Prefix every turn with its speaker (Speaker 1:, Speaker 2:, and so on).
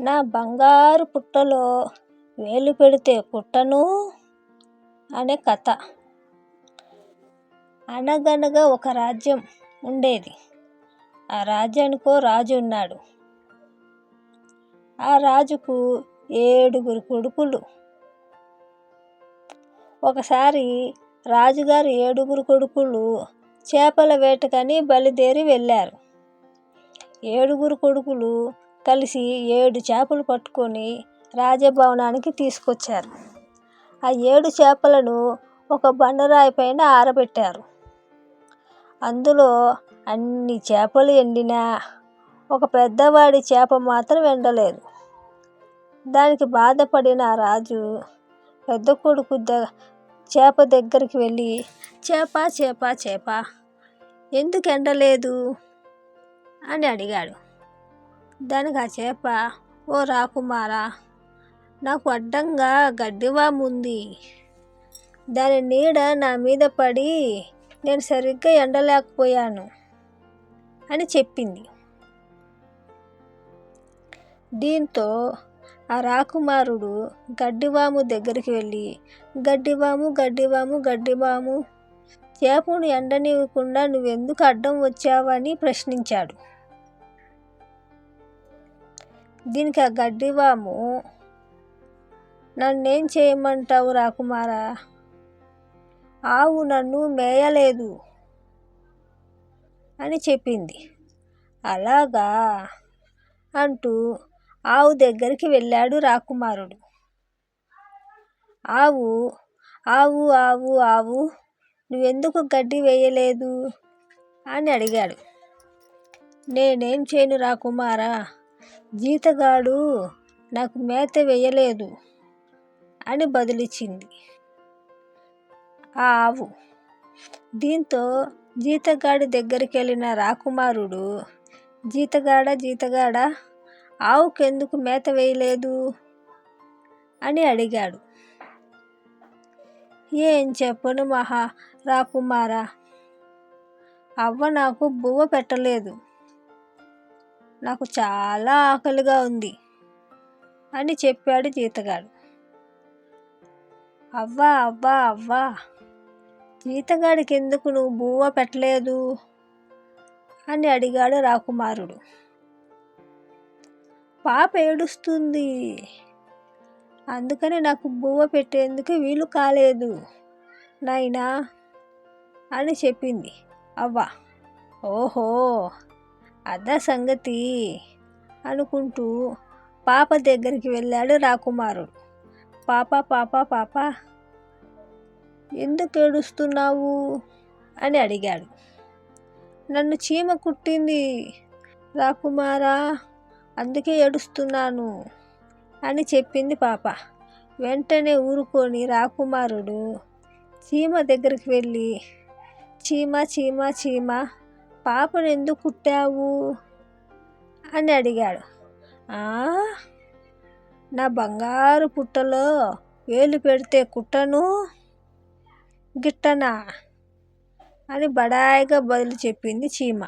Speaker 1: నా బంగారు పుట్టలో వేలు పెడితే పుట్టను? అనే కథ. అనగనగా ఒక రాజ్యం ఉండేది. ఆ రాజ్యానికో రాజు ఉన్నాడు. ఆ రాజుకు ఏడుగురు కొడుకులు. ఒకసారి రాజుగారు ఏడుగురు కొడుకులు చేపల వేటకని బయలుదేరి వెళ్ళారు. ఏడుగురు కొడుకులు కలిసి ఏడు చేపలు పట్టుకొని రాజభవనానికి తీసుకొచ్చారు. ఆ ఏడు చేపలను ఒక బండరాయి పైన ఆరబెట్టారు. అందులో అన్ని చేపలు ఎండినా ఒక పెద్దవాడి చేప మాత్రం ఎండలేదు. దానికి బాధపడిన రాజు పెద్ద కొడుకు ద చేప దగ్గరికి వెళ్ళి చేప చేప చేప ఎందుకు ఎండలేదు? అని అడిగాడు. దానికి ఆ చేప? ఓ రాకుమారా నాకు అడ్డంగా గడ్డివాము ఉంది. దాని నీడ నా మీద పడి నేను సరిగ్గా ఎండలేకపోయాను అని చెప్పింది. దీంతో ఆ రాకుమారుడు గడ్డివాము దగ్గరికి వెళ్ళి గడ్డివాము గడ్డివాము గడ్డివాము చేపను ఎండనివ్వకుండా నువ్వెందుకు అడ్డం వచ్చావని ప్రశ్నించాడు. దీనికి ఆ గడ్డివాము. నన్నేం చేయమంటావు రాకుమారా? ఆవు నన్ను మేయలేదు అని చెప్పింది. అలాగా? అంటూ ఆవు దగ్గరికి వెళ్ళాడు రాకుమారుడు. ఆవు ఆవు ఆవు ఆవు నువ్వెందుకు గడ్డి వేయలేదు? అని అడిగాడు. నేనేం చేయను రాకుమారా? జీతగాడు నాకు మేత వేయలేదు అని బదులిచ్చింది ఆ ఆవు. దీంతో జీతగాడి దగ్గరికి వెళ్ళిన రాకుమారుడు జీతగాడ జీతగాడ ఆవుకెందుకు మేత వేయలేదు? అని అడిగాడు. ఏం చెప్పను మహా రాకుమారా అవ్వ నాకు బువ్వ పెట్టలేదు. నాకు చాలా ఆకలిగా ఉంది అని చెప్పాడు జీతగాడు. అవ్వా అవ్వా అవ్వా జీతగాడికి ఎందుకు నువ్వు బువ్వ పెట్టలేదు? అని అడిగాడు రాకుమారుడు. పాప ఏడుస్తుంది. అందుకని నాకు బువ్వ పెట్టేందుకు వీలు కాలేదు. నాయనా అని చెప్పింది. అవ్వ ఓహో అదా సంగతి అనుకుంటూ పాప దగ్గరికి వెళ్ళాడు రాకుమారుడు. పాప పాప పాప ఎందుకు ఏడుస్తున్నావు? అని అడిగాడు. నన్ను చీమ కుట్టింది రాకుమారా అందుకే ఏడుస్తున్నాను అని చెప్పింది పాప. వెంటనే ఊరుకొని రాకుమారుడు చీమ దగ్గరికి వెళ్ళి చీమ చీమ చీమ పాపను ఎందుకు కుట్టావు? అని అడిగాడు. నా బంగారు పుట్టలో వేలు పెడితే కుట్టను? గిట్టనా? అని బడాయిగా బదులు చెప్పింది చీమ.